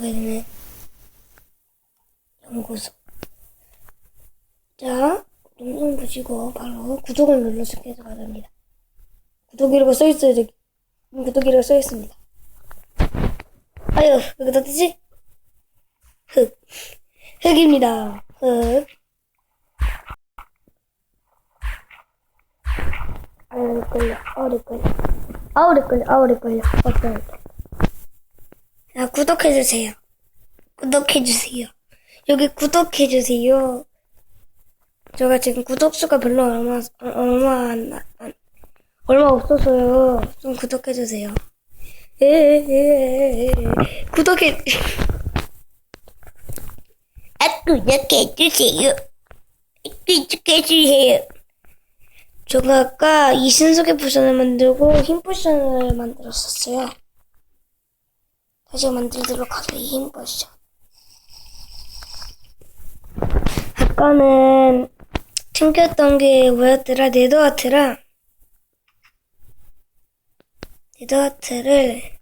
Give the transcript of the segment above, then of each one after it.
되는 연구소. 자, 영상 보시고 바로 구독을 눌러주시기 바랍니다. 구독이라고 써있어요, 저기. 음, 구독이라고 써있습니다. 아유, 여기다 뜨지? 흙. 흙입니다. 흙. 아우, 걸려. 아우, 걸려. 아우, 걸려. 아우, 걸려. 어떨 자, 구독해주세요. 구독해주세요. 여기 구독해주세요. 제가 지금 구독수가 별로 얼마, 얼마, 안, 안, 얼마 없어서요. 좀 구독해주세요. 에에에에 구독해, 아, 구독해주세요. 구독해주세요. 제가 아까 이신속의 포션을 만들고 힘 포션을 만들었었어요. 다시 만들도록 하죠, 이힘 포션. 아까는 챙겼던 게 뭐였더라? 네더아트랑 네더아트를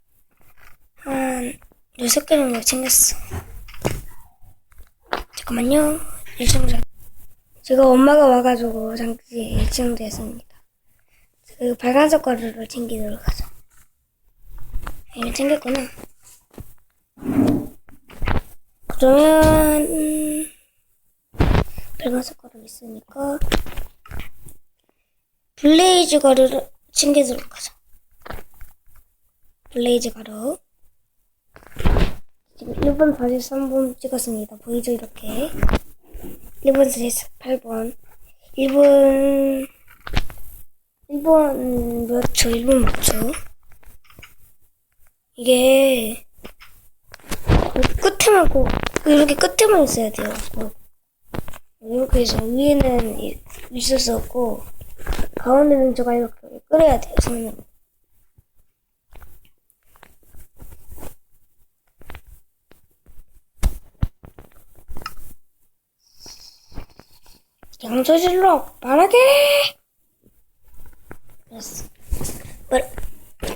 한 여섯 개 정도 챙겼어. 잠깐만요. 일정자. 제가 엄마가 와가지고 잠시 일정됐습니다. 그 빨간색 거를 챙기도록 하죠. 이거 챙겼구나. 그러면 음, 빨간색 가루 있으니까 블레이즈 가루를 챙기도록 하자. 블레이즈 가루 지금 1번 43번 찍었습니다. 보이죠 이렇게 1번 48번 1번 1번 몇 초? 1번 몇 초? 이게 끝에만 꼭 이렇게 끝에만 있어야 돼요. 꼭. 이렇게 해서 위에는 없고 가운데는 제가 이렇게 끓여야 돼요 손으로. 양소질로 말하게! 그랬어. 말-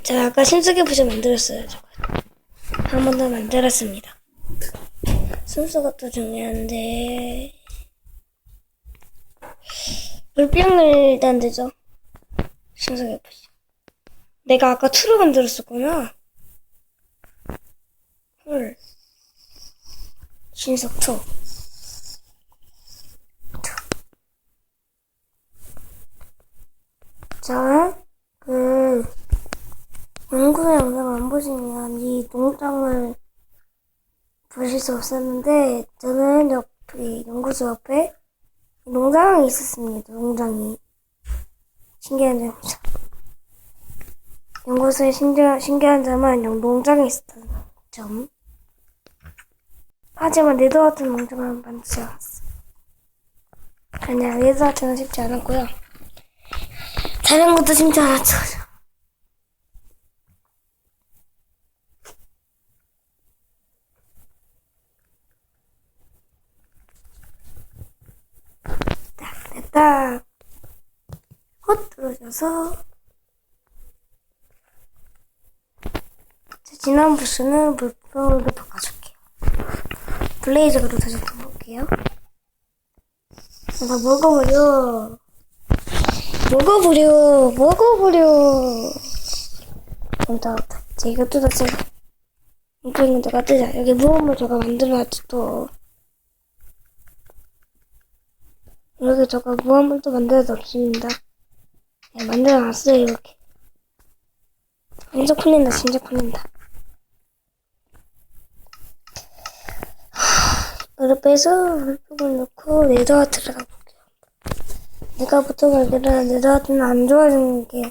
제가 아까 신속의 부자 만들었어요 저거. 한 번 더 만들었습니다 순서가 또 중요한데 물병을 일단 되죠. 신석에 보시. 내가 아까 투를 만들었었구나. 헐. 신석 투. 자, 그 연구 영상 안 보시면 이 농장을 보실 수 없었는데 저는 옆에 연구소 옆에 농장이 있었습니다. 농장이 신기한 점이죠. 연구소의 신기한, 신기한 점은 영- 농장이 있었던 점. 하지만 네드 같은 농장은 만들지 않았어. 그냥 네드 같은 쉽지 않았고요. 다른 것도 쉽지 않았죠. 딱 됐다. 자, 지난 부스는 물병으로 바꿔줄게요. 블레이저로 다시 바꿔볼게요. 나 먹어버려. 먹어버려. 먹어버려. 온다. 자, 다 제, 이거 있는 데가 뜨자. 여기 무음을 제가 만들어놨지 또. 여기 저거 무한물도 만들어도 없습니다. 네, 만들어놨어요, 이렇게. 진짜 풀린다, 진짜 풀린다. 이걸 빼서 물병을 넣고 네더아트를 가볼게요. 내가 보통 알기로는 네더아트는 안 좋아지는 게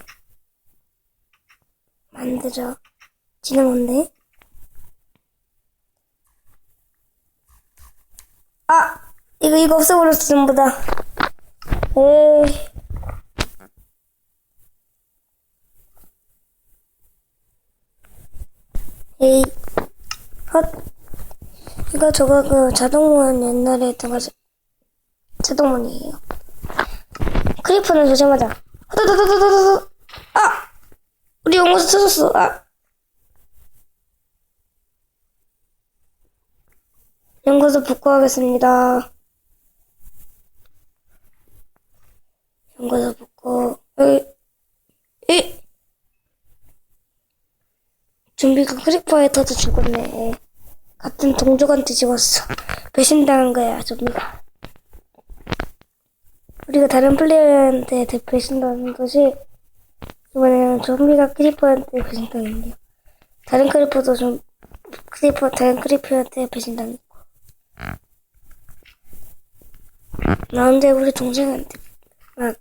만들어지는 건데. 아! 이거, 이거 없애버렸어, 전부 다. 에이. 에이. 헛. 이거 저거 그 자동문 옛날에 했던 거 자동문이에요. 크리퍼는 조심하자. 허더더더더더더. 아! 우리 연구소 터졌어. 아! 연구소 복구하겠습니다. 연구소 복구. 여기, 이! 좀비가 크리퍼에터도 죽었네. 같은 동족한테 죽었어. 배신당한 거야, 좀비가. 우리가 다른 플레이어한테 배신당한 것이, 이번에는 좀비가 크리퍼한테 배신당했네요. 다른 크리퍼도 좀, 크리퍼, 다른 크리퍼한테 배신당했고. 나 근데 우리 동생한테, 막,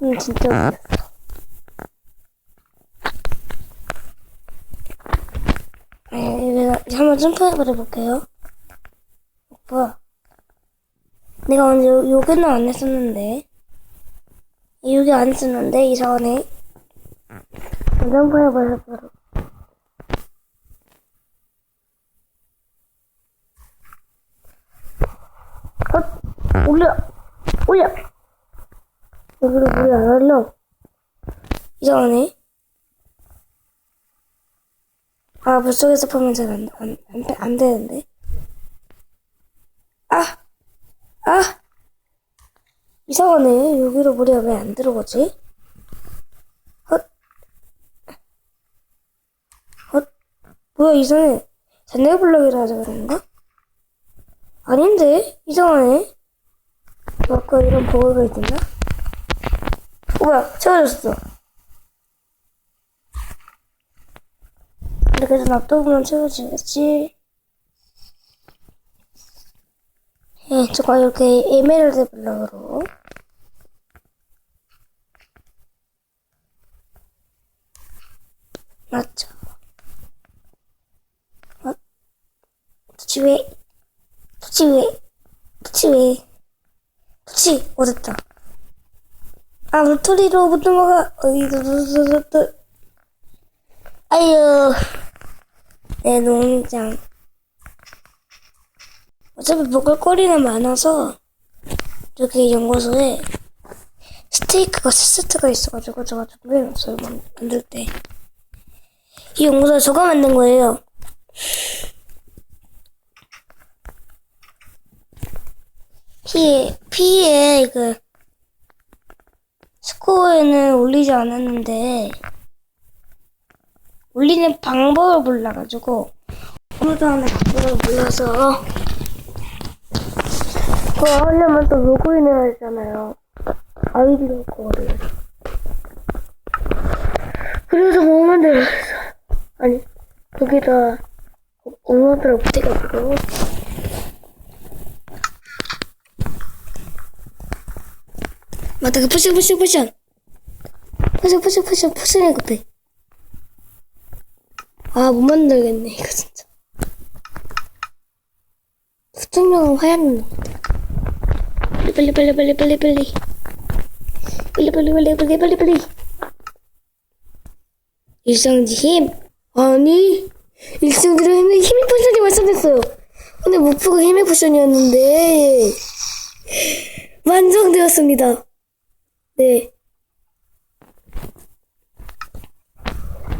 음, 진짜 웃겼어. 네, 내가 이제 한번 점프해버려 볼게요. 뭐야? 내가 언제 요- 요기는 안 했었는데. 여기 안 했었는데, 이상하네. 점프해버려 버려. 헛! 올려! 올려! 여기로 물이 안 흘러. 이상하네. 아, 물속에서 보면 잘 안, 안, 안, 돼- 안 되는데. 아! 아! 이상하네. 여기로 물이 왜 안 들어가지? 헛! 헛! 뭐야, 이상해. 잔내 블럭이라 하자 그런가? 아닌데? 이상하네. 아까 이런 버그가 있었나? 어, 뭐야, 채워졌어. 근데 그래도 놔둬보면 채워지겠지. 예, 저거 이렇게 에메랄드 블럭으로. 맞죠. 어? 도치 왜? 도치 왜? 도치 왜? 도치, 어딨다. 아, 물토리로 못 넘어가. 어이도도도도 아유, 내 농장. 어차피 먹을 거리는 많아서, 여기 연구소에 스테이크가 세 세트가 있어가지고, 제가 준비해놨어요, 만- 만들 때. 이 연구소 저가 만든 거예요. 피에, 피에, 그, 스코어에는 올리지 않았는데, 올리는 방법을 몰라가지고 아무도 방법을 몰라서 그거 하려면 또 로그인을 해야 되잖아요. 아이디로 그거를. 그래서 못 만들었어 아니 거기다 업로드를 못해가지고. 맞다 그 푸시 푸시 푸시 푸시 푸시 푸시 푸시는 급해 아, 못 만들겠네, 이거 진짜. 수정력은 화양인 것 같아. 빨리, 빨리, 빨리, 빨리, 빨리. 빨리, 빨리, 빨리, 빨리, 빨리, 빨리. 일성지 힘. 아니, 일성지로 힘의, 힘의 포션이 완성됐어요. 근데 목표가 힘의 포션이었는데, 완성되었습니다. 네.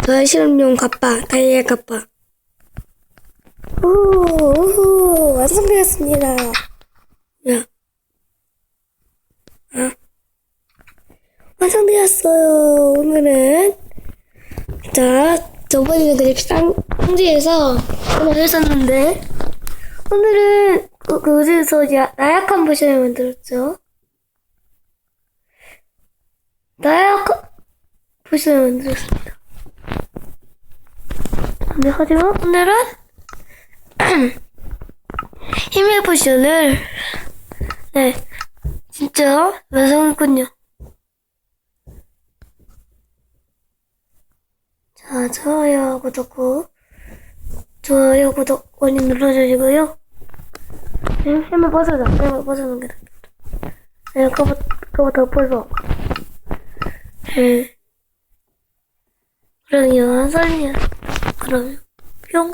저의 실험용 갑바, 다이아 갑바. 오, 오, 완성되었습니다. 야. 아. 완성되었어요. 오늘은. 자, 저번에는 그냥 쌍, 성지에서 오늘 했었는데, 오늘은 그, 그에서 나약한 버전을 만들었죠. 나약한 버전을 만들었습니다. 네, 하지만 오늘은 힘의 포션을 네 진짜 완성했군요. 자 좋아요 구독 좋아요 구독 많이 눌러주시고요. 힘- 힘을 벗어줘 힘을 벗어는 게 네, 그거 그거 더 벗어. 네. 그러면 설명 그러면 뿅